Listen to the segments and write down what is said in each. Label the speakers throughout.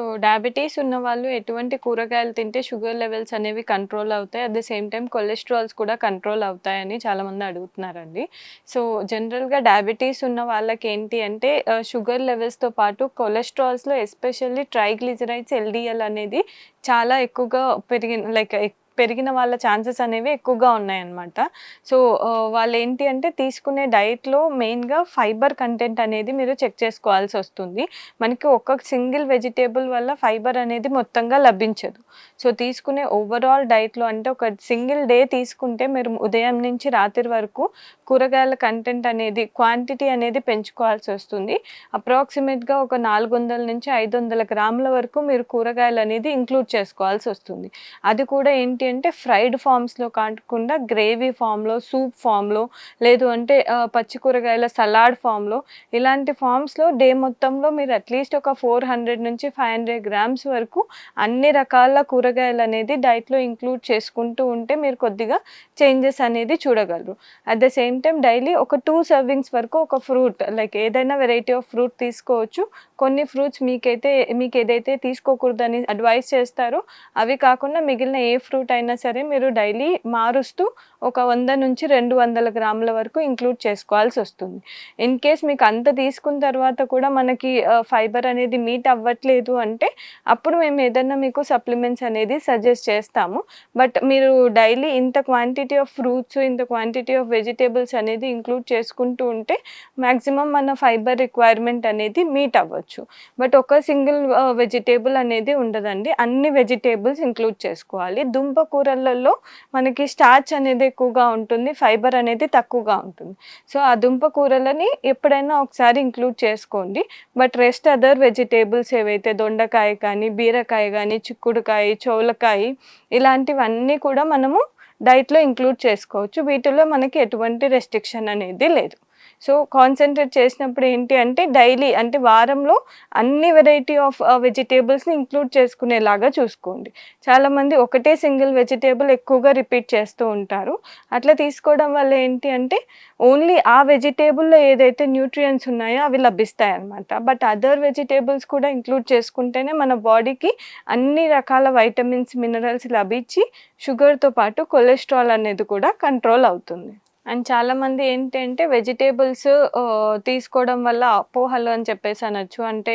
Speaker 1: So diabetes ఉన్న వాళ్ళు ఎటువంటి కూరగాయలు తింటే షుగర్ లెవెల్స్ అనేవి కంట్రోల్ అవుతాయి. At the same time cholesterols కూడా కంట్రోల్ అవుతాయని చాలామంది అడుగుతున్నారండి. సో జనరల్గా డయాబెటీస్ ఉన్న వాళ్ళకి ఏంటి అంటే షుగర్ లెవెల్స్తో పాటు కొలెస్ట్రాల్స్లో ఎస్పెషల్లీ ట్రైగ్లిజరైడ్స్ ఎల్డిఎల్ అనేది చాలా ఎక్కువగా పెరిగిన లైక్ పెరిగిన వాళ్ళ ఛాన్సెస్ అనేవి ఎక్కువగా ఉన్నాయన్నమాట. సో వాళ్ళు ఏంటి అంటే తీసుకునే డైట్లో మెయిన్గా ఫైబర్ కంటెంట్ అనేది మీరు చెక్ చేసుకోవాల్సి వస్తుంది. మనకి ఒక్క సింగిల్ వెజిటేబుల్ వల్ల ఫైబర్ అనేది మొత్తంగా లభించదు. సో తీసుకునే ఓవరాల్ డైట్లో అంటే ఒక సింగిల్ డే తీసుకుంటే మీరు ఉదయం నుంచి రాత్రి వరకు కూరగాయల కంటెంట్ అనేది క్వాంటిటీ అనేది పెంచుకోవాల్సి వస్తుంది. అప్రాక్సిమేట్గా ఒక నాలుగు వందల నుంచి ఐదు వందల గ్రాముల వరకు మీరు కూరగాయలు అనేది ఇంక్లూడ్ చేసుకోవాల్సి వస్తుంది. అది కూడా ఏంటి అంటే ఫ్రైడ్ ఫామ్స్లో కాకుండా గ్రేవీ ఫామ్లో సూప్ ఫామ్లో లేదు అంటే పచ్చి కూరగాయల సలాడ్ ఫామ్లో ఇలాంటి ఫామ్స్లో డే మొత్తంలో మీరు అట్లీస్ట్ ఒక ఫోర్ హండ్రెడ్ నుంచి ఫైవ్ హండ్రెడ్ గ్రామ్స్ వరకు అన్ని రకాల కూరగాయలు అనేది డైట్లో ఇంక్లూడ్ చేసుకుంటూ ఉంటే మీరు కొద్దిగా చేంజెస్ అనేది చూడగలరు. At the same time daily ఒక టూ సర్వింగ్స్ వరకు ఒక ఫ్రూట్ లైక్ ఏదైనా వెరైటీ ఆఫ్ ఫ్రూట్ తీసుకోవచ్చు. కొన్ని ఫ్రూట్స్ మీకైతే మీకు ఏదైతే తీసుకోకూడదని అడ్వైస్ చేస్తారో అవి కాకుండా మిగిలిన ఏ ఫ్రూట్ అయినా అయినా సరే మీరు డైలీ మారుస్తూ ఒక వంద నుంచి రెండు వందల గ్రాముల వరకు ఇంక్లూడ్ చేసుకోవాల్సి వస్తుంది. ఇన్ కేస్ మీకు అంత తీసుకున్న తర్వాత కూడా మనకి ఫైబర్ అనేది మీట్ అవ్వట్లేదు అంటే అప్పుడు మేము ఏదన్నా మీకు సప్లిమెంట్స్ అనేది సజెస్ట్ చేస్తాము. బట్ మీరు డైలీ ఇంత క్వాంటిటీ ఆఫ్ ఫ్రూట్స్ ఇంత క్వాంటిటీ ఆఫ్ వెజిటేబుల్స్ అనేది ఇంక్లూడ్ చేసుకుంటూ ఉంటే మ్యాక్సిమం మన ఫైబర్ రిక్వైర్మెంట్ అనేది మీట్ అవ్వచ్చు. బట్ ఒక సింగిల్ వెజిటేబుల్ అనేది ఉండదండి. అన్ని వెజిటేబుల్స్ ఇంక్లూడ్ చేసుకోవాలి. దుంప కూరలలో మనకి స్టార్చ్ అనేది ఎక్కువగా ఉంటుంది ఫైబర్ అనేది తక్కువగా ఉంటుంది. సో ఆ దుంప కూరలని ఎప్పుడైనా ఒకసారి ఇంక్లూడ్ చేసుకోండి. బట్ రెస్ట్ అదర్ వెజిటేబుల్స్ ఏవైతే దొండకాయ కానీ బీరకాయ కానీ చిక్కుడుకాయ చోలకాయ ఇలాంటివన్నీ కూడా మనము డైట్లో ఇంక్లూడ్ చేసుకోవచ్చు. వీటిలో మనకి ఎటువంటి రెస్ట్రిక్షన్ అనేది లేదు. సో కాన్సన్ట్రేట్ చేసినప్పుడు ఏంటి అంటే డైలీ అంటే వారంలో అన్ని వెరైటీ ఆఫ్ వెజిటేబుల్స్ని ఇంక్లూడ్ చేసుకునేలాగా చూసుకోండి. చాలామంది ఒకటే సింగిల్ వెజిటేబుల్ ఎక్కువగా రిపీట్ చేస్తూ ఉంటారు. అట్లా తీసుకోవడం వల్ల ఏంటి అంటే ఓన్లీ ఆ వెజిటేబుల్లో ఏదైతే న్యూట్రియంట్స్ ఉన్నాయో అవి లభిస్తాయి అన్నమాట. బట్ అదర్ వెజిటేబుల్స్ కూడా ఇంక్లూడ్ చేసుకుంటేనే మన బాడీకి అన్ని రకాల వైటమిన్స్ మినరల్స్ లభించి షుగర్తో పాటు కొలెస్ట్రాల్ అనేది కూడా కంట్రోల్ అవుతుంది. అండ్ చాలామంది ఏంటంటే వెజిటేబుల్స్ తీసుకోవడం వల్ల అపోహలు అని చెప్పేసి అనొచ్చు. అంటే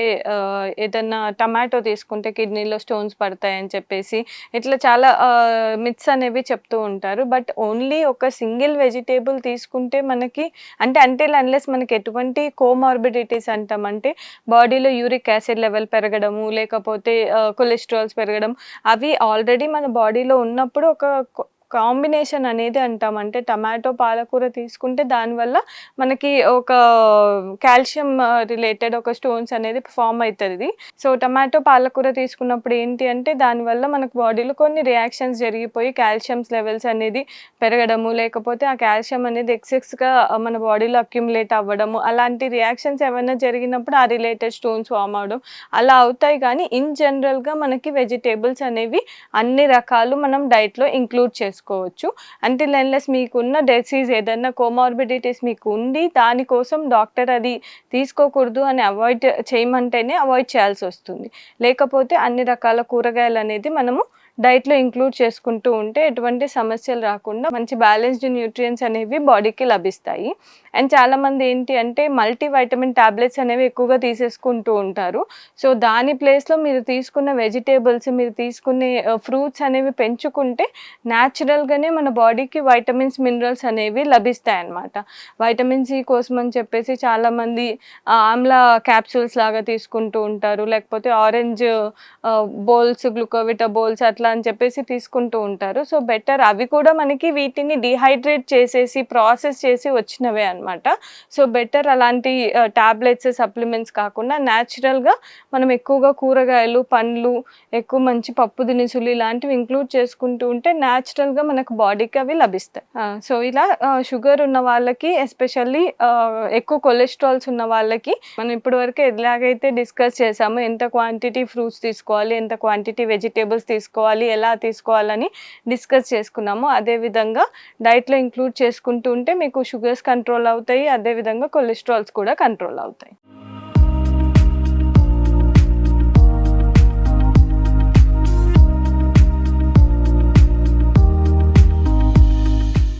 Speaker 1: ఏదన్నా టమాటో తీసుకుంటే కిడ్నీలో స్టోన్స్ పడతాయి అని చెప్పేసి ఇట్లా చాలా మిత్స్ అనేవి చెప్తూ ఉంటారు. బట్ ఓన్లీ ఒక సింగిల్ వెజిటేబుల్ తీసుకుంటే మనకి అంటే అంటే అన్లెస్ మనకి ఎటువంటి కోమార్బిడిటీస్ అంటామంటే బాడీలో యూరిక్ యాసిడ్ లెవెల్ పెరగడము లేకపోతే కొలెస్ట్రాల్స్ పెరగడం అవి ఆల్రెడీ మన బాడీలో ఉన్నప్పుడు ఒక కాంబినేషన్ అనేది అంటాం. అంటే టమాటో పాలకూర తీసుకుంటే దానివల్ల మనకి ఒక కాల్షియం రిలేటెడ్ ఒక స్టోన్స్ అనేది ఫామ్ అవుతుంది సో టమాటో పాలకూర తీసుకున్నప్పుడు ఏంటి అంటే దానివల్ల మనకు బాడీలో కొన్ని రియాక్షన్స్ జరిగిపోయి కాల్షియమ్స్ లెవెల్స్ అనేది పెరగడము లేకపోతే ఆ కాల్షియం అనేది ఎక్సెక్స్గా మన బాడీలో అక్యుములేట్ అవ్వడము అలాంటి రియాక్షన్స్ ఏమైనా జరిగినప్పుడు ఆ రిలేటెడ్ స్టోన్స్ ఫామ్ అవడం అలా అవుతాయి. కానీ ఇన్ జనరల్గా మనకి వెజిటేబుల్స్ అనేవి అన్ని రకాలు మనం డైట్లో ఇంక్లూడ్ చేసుకోవాలి చేసుకోవచ్చు అంటిల్ అన్లెస్ మీకున్న డెసీజ్ ఏదైనా కోమార్బిడిటీస్ మీకు ఉండి దానికోసం డాక్టర్ అది తీసుకోకూడదు అని అవాయిడ్ చేయమంటేనే అవాయిడ్ చేయాల్సి వస్తుంది లేకపోతే అన్ని రకాల కూరగాయలు అనేది మనము డైట్లో ఇంక్లూడ్ చేసుకుంటూ ఉంటే ఎటువంటి సమస్యలు రాకుండా మంచి బ్యాలెన్స్డ్ న్యూట్రియన్స్ అనేవి బాడీకి లభిస్తాయి. అండ్ చాలామంది ఏంటి అంటే మల్టీ వైటమిన్ టాబ్లెట్స్ అనేవి ఎక్కువగా తీసేసుకుంటూ ఉంటారు. సో దాని ప్లేస్లో మీరు తీసుకున్న వెజిటేబుల్స్ మీరు తీసుకునే ఫ్రూట్స్ అనేవి పెంచుకుంటే న్యాచురల్గానే మన బాడీకి వైటమిన్స్ మినరల్స్ అనేవి లభిస్తాయి అన్నమాట వైటమిన్ సి కోసం అని చెప్పేసి చాలామంది ఆమ్ల క్యాప్సూల్స్ లాగా తీసుకుంటూ ఉంటారు. లేకపోతే ఆరెంజ్ బోల్స్ గ్లూకోవిటా బోల్స్ అట్లా అట్లా అని చెప్పేసి తీసుకుంటూ ఉంటారు. సో బెటర్ అవి కూడా మనకి వీటిని డిహైడ్రేట్ చేసేసి ప్రాసెస్ చేసి వచ్చినవే అనమాట సో బెటర్ అలాంటి టాబ్లెట్స్ సప్లిమెంట్స్ కాకుండా న్యాచురల్గా మనం ఎక్కువగా కూరగాయలు పండ్లు ఎక్కువ మంచి పప్పు దినుసులు ఇలాంటివి ఇంక్లూడ్ చేసుకుంటూ ఉంటే న్యాచురల్గా మనకు బాడీకి అవి లభిస్తాయి. సో ఇలా షుగర్ ఉన్న వాళ్ళకి ఎస్పెషల్లీ ఎక్కువ కొలెస్ట్రాల్స్ ఉన్న వాళ్ళకి మనం ఇప్పటి వరకు ఎలాగైతే డిస్కస్ చేసామో ఎంత క్వాంటిటీ ఫ్రూట్స్ తీసుకోవాలి ఎంత క్వాంటిటీ వెజిటేబుల్స్ తీసుకోవాలి తీసుకోవాలి ఎలా తీసుకోవాలని డిస్కస్ చేసుకున్నాము. అదేవిధంగా డైట్లో ఇంక్లూడ్ చేసుకుంటూ ఉంటే మీకు షుగర్స్ కంట్రోల్ అవుతాయి అదేవిధంగా కొలెస్ట్రాల్స్ కూడా కంట్రోల్ అవుతాయి.